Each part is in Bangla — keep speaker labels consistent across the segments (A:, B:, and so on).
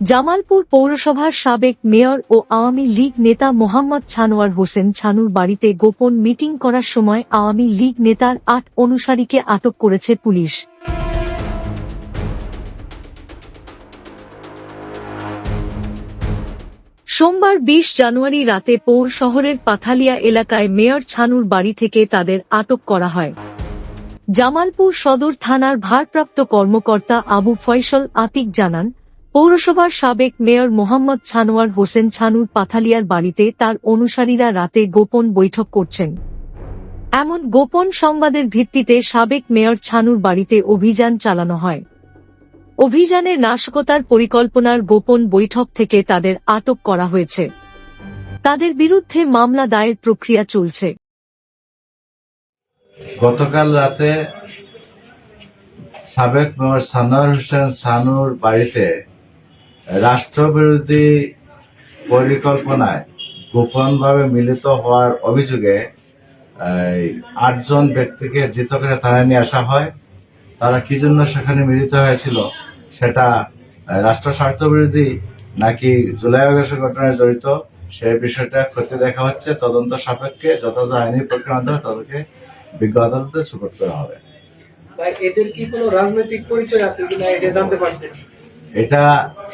A: জামালপুর পৌরসভার সাবেক মেয়র ও আওয়ামী লীগ নেতা মোহাম্মদ ছানোয়ার হোসেন ছানুর বাড়িতে গোপন মিটিং করার সময় আওয়ামী লীগ নেতার আট অনুসারীকে আটক করেছে পুলিশ। সোমবার বিশ জানুয়ারি রাতে পৌর শহরের পাথালিয়া এলাকায় মেয়র ছানুর বাড়ি থেকে তাদের আটক করা হয়। জামালপুর সদর থানার ভারপ্রাপ্ত কর্মকর্তা আবু ফয়সল আতিক জানান পৌরসভার সাবেক মেয়র মোহাম্মদ ছানোয়ার হোসেন ছানুর পাথালিয়ার বাড়িতে তার অনুসারীরা রাতে গোপন বৈঠক করছেন। এমন গোপন সংবাদের ভিত্তিতে সাবেক মেয়র ছানুর বাড়িতে অভিযান চালানো হয়। অভিযানে নাশকতার পরিকল্পনার গোপন বৈঠক থেকে তাদের আটক করা হয়েছে। তাদের বিরুদ্ধে মামলা দায়ের প্রক্রিয়া চলছে।
B: গতকাল রাতে সাবেক মেয়র সানোয়ার হোসেন সানুর বাড়িতে রাষ্ট্রবিরোধী পরিকল্পনায় গোপনভাবে মিলিত হওয়ার অভিযোগে আটজন ব্যক্তিকে ধৃত করে থানায় নিয়ে আসা হয়। তারা কি জন্য সেখানে মিলিত হয়েছিল সেটা রাষ্ট্র স্বার্থ বিরোধী নাকি জুলাই আগস্টের ঘটনায় জড়িত সেই বিষয়টা খতিয়ে দেখা হচ্ছে। তদন্ত সাপেক্ষে যথাযথ আইনি প্রক্রিয়ার মাধ্যমে তাদেরকে বিজ্ঞ আদালতে সুপোর্ট করা হবে।
C: এদের কি কোনো রাজনৈতিক পরিচয় আছে কিনা এটা জানতে পারছেন
B: এটা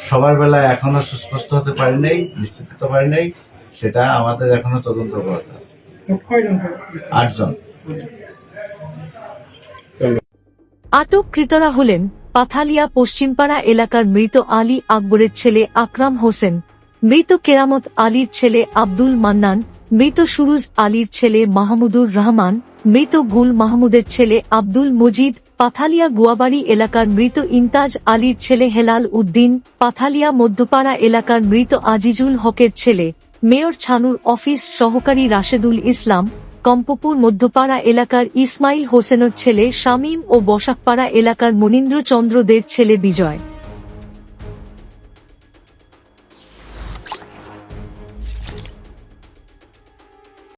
B: সবার বেলায় এখনও সুস্পষ্ট হতে পারি নাই নিশ্চিত হতে পারি নাই সেটা আমাদের এখনও তদন্ত অব্যাহত আছে। আটজন।
A: আটককৃতরা হলেন পাথালিয়া পশ্চিমপাড়া এলাকার মৃত আলী আকবরের ছেলে আকরাম হোসেন মৃত কেরামত আলীর ছেলে আব্দুল মান্নান মৃত সুরুজ আলীর ছেলে মাহমুদুর রহমান, মৃত গুল মাহমুদের ছেলে আব্দুল মজিদ, পাথালিয়া গুয়াবাড়ি এলাকার মৃত ইন্তাজ আলীর ছেলে হেলাল উদ্দিন, পাথালিয়া মধ্যপাড়া এলাকার মৃত আজিজুল হকের ছেলে, মেয়র ছানুর অফিস সহকারী রাশেদুল ইসলাম, কম্পপুর মধ্যপাড়া এলাকার ইসমাইল হোসেনের ছেলে শামীম ও বসাকপাড়া এলাকার মনীন্দ্র চন্দ্রদের ছেলে বিজয়।